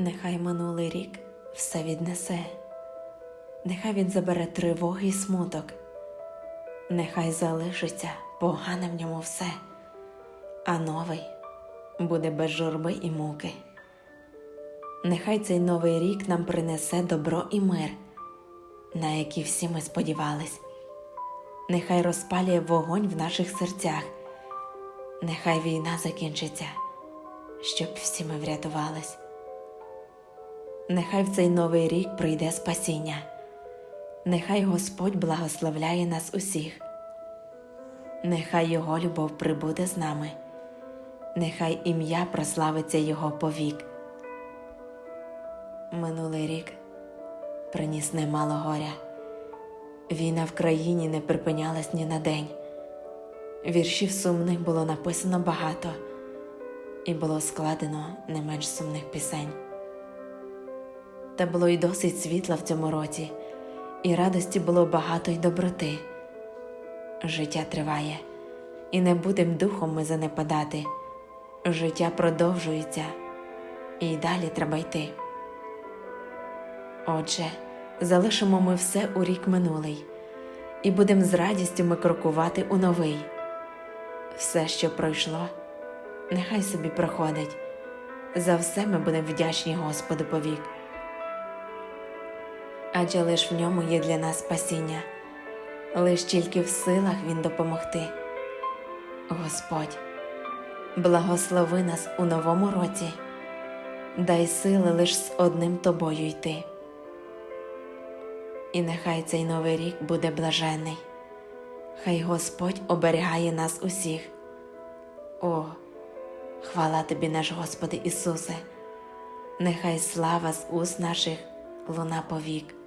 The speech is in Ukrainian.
Нехай минулий рік все віднесе, нехай він забере тривоги й смуток, нехай залишиться погане в ньому все, а новий буде без журби і муки. Нехай цей новий рік нам принесе добро і мир, на які всі ми сподівались. Нехай розпалює вогонь в наших серцях, нехай війна закінчиться, щоб всі ми врятувались. Нехай в цей новий рік прийде спасіння, нехай Господь благословляє нас усіх, нехай Його любов прибуде з нами, нехай ім'я прославиться Його повік. Минулий рік приніс немало горя. Війна в країні не припинялась ні на день. Віршів сумних було написано багато, і було складено не менш сумних пісень. Та було й досить світла в цьому році, і радості було багато й доброти. Життя триває, і не будем духом ми занепадати. Життя продовжується, і далі треба йти. Отже, залишимо ми все у рік минулий, і будемо з радістю ми крокувати у новий. Все, що пройшло, нехай собі проходить. За все ми будемо вдячні Господу повік. Адже лиш в ньому є для нас спасіння, лиш тільки в силах Він допомогти. Господь, благослови нас у новому році, дай сили лиш з одним тобою йти. І нехай цей новий рік буде блаженний, хай Господь оберігає нас усіх. О, хвала тобі, наш Господи Ісусе, нехай слава з уст наших луна повік.